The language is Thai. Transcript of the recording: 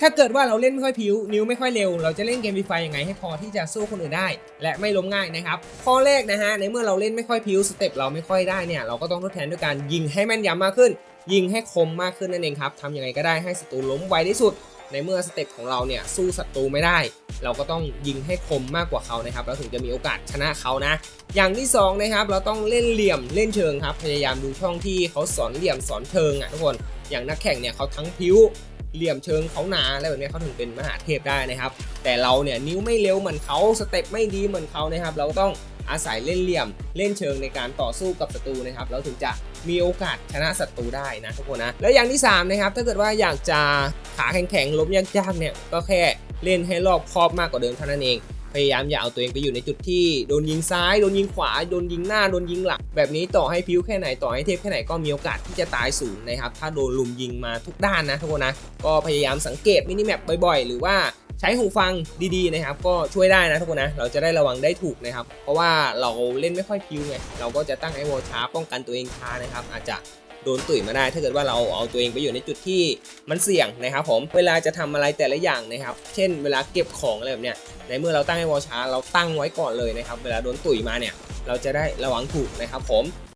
ถ้าเกิดว่าเราเล่นไม่ค่อยผิวนิ้วไม่ค่อยเร็ว เราจะเล่นเกมฟรีไฟยังไงให้พอที่จะสู้คนอื่นได้ และไม่ล้มง่ายนะครับข้อแรกนะฮะในเมื่อเราเล่นไม่ค่อยผิวสเต็ปเราไม่ค่อยได้เนี่ยเราก็ต้องทดแทนด้วยการยิงให้แม่นยำมากขึ้น ยิงให้คมมากขึ้นนั่นเองครับทำยังไงก็ได้ให้ศัตรูล้มไวที่สุด ในเมื่อสเต็ปของเราเนี่ยสู้ศัตรูไม่ได้ เราก็ต้องยิงให้คมมากกว่าเขานะครับแล้วถึงจะมีโอกาสชนะเขานะ อย่างที่สองนะครับเราต้องเล่นเหลี่ยมเล่นเชิงครับพยายามดูช่องที่เขาสอนเหลี่ยมสอนเชิงอะทุกคนอย่างนักแข่งเนี่ยเขาทั้งพิ้ว เหลี่ยมเชิงเขาหนาอะไรแบบนี้เขาถึงเป็นมหาเทพได้นะครับ แต่เราเนี่ยนิ้วไม่เร็วเหมือนเขาสเต็ปไม่ดีเหมือนเขานะครับ เราก็ต้องอาศัยเล่นเหลี่ยมเล่นเชิงในการต่อสู้กับศัตรูนะครับเราถึงจะมีโอกาสชนะศัตรูได้นะทุกคนนะแล้วอย่างที่สามนะครับถ้าเกิดว่าอยากจะขาแข็งๆล้มยากๆเนี่ยก็แค่เล่นให้รอบครอบมากกว่าเดิมเท่านั้นเอง พยายามอย่าเอาตัวเองไปอยู่ในจุดที่โดนยิงซ้ายโดนยิงขวาโดนยิงหน้าโดนยิงหลังแบบนี้ต่อให้พิ้วแค่ไหนต่อให้เทพแค่ไหนก็มีโอกาสที่จะตายสูงนะครับถ้าโดนลุมยิงมาทุกด้านนะทุกคนนะก็พยายามสังเกตมินิแมปบ่อยๆ หรือว่าใช้หูฟังดีๆนะครับ ก็ช่วยได้นะทุกคนนะเราจะได้ระวังได้ถูกนะครับ เพราะว่าเราเล่นไม่ค่อยพิ้วไงเราก็จะตั้งไอวอลช้าป้องกันตัวเองช้านะครับ อาจจะ โดนตุ๋ยมาได้ ถ้าเกิดว่าเราเอาตัวเองไปอยู่ในจุดที่มันเสี่ยงนะครับผมเวลาจะทำอะไรแต่ละอย่างนะครับ เช่น เวลาเก็บของอะไรแบบเนี้ยในเมื่อเราตั้งไอวอลช้าเราตั้งไว้ก่อนเลยนะครับ เวลาโดนตุ๋ยมาเนี่ย เราจะได้ระวังถูกนะครับผม